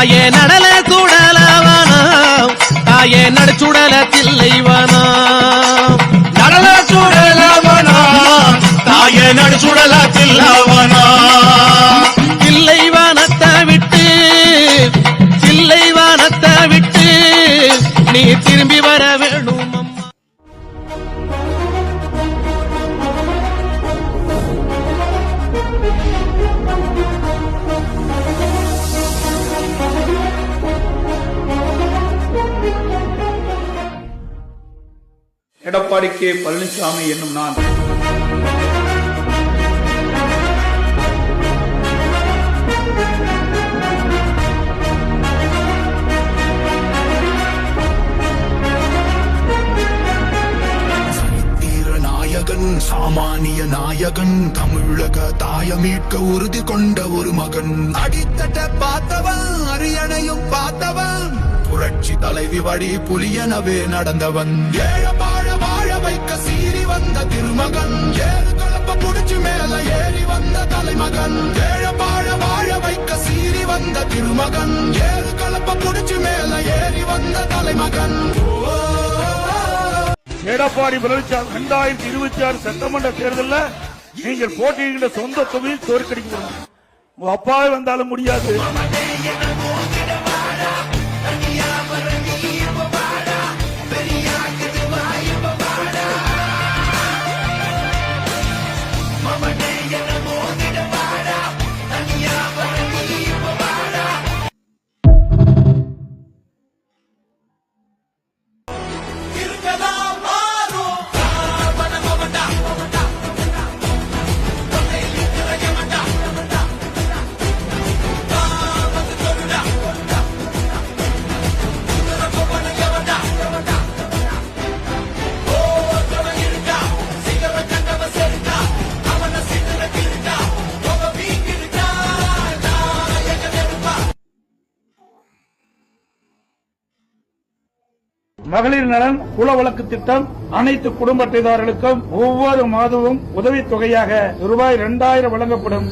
தாயே நடல சுடலவனம். தாயே நடுச்சுடல தில்லைவனம். எடப்பாடி கே பழனிசாமி என்னும் நான். நாயகன் சாமானிய நாயகன் தமிழக தாயமீட்க உறுதி கொண்ட ஒரு மகன். அடித்தட்ட பார்த்தவன் அரியணையும் பார்த்தவன் புரட்சி தலைவி வழி புலியனவே நடந்தவன். ஏழப்பா மகன். ஏழ வாழ வாழ வைக்க சீறி வந்த திருமகன். ஏறு கலப்ப புடிச்சு மேல ஏறி வந்த தலைமகன். எடப்பாடி பழனிசாமி இரண்டாயிரத்தி இருபத்தி ஆறு சட்டமன்ற தேர்தலில் நீங்கள் போட்டியிடுகின்ற சொந்த தொகுதியில் தோற்கடிக்கப்படும் உங்க அப்பாவே வந்தாலும் முடியாது. மகளிர் நலன் குல வழக்கு திட்டம் அனைத்து குடும்ப அட்டைதாரர்களுக்கும் ஒவ்வொரு மாதமும் உதவித் தொகையாக ரூபாய் இரண்டாயிரம் வழங்கப்படும்.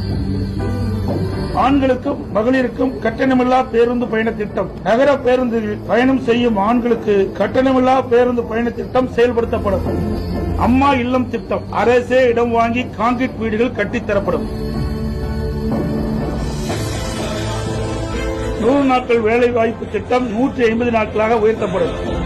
ஆண்களுக்கும் மகளிருக்கும் கட்டணமில்லா பேருந்து பயண திட்டம். நகர பேருந்தில் பயணம் செய்யும் ஆண்களுக்கு கட்டணமில்லா பேருந்து பயண திட்டம் செயல்படுத்தப்படும். அம்மா இல்லம் திட்டம் அரசே இடம் வாங்கி கான்கிரீட் வீடுகள் கட்டித்தரப்படும் நூறு நாட்கள் வேலை வாய்ப்பு திட்டம் நூற்றி ஐம்பது நாட்களாக உயர்த்தப்படும்.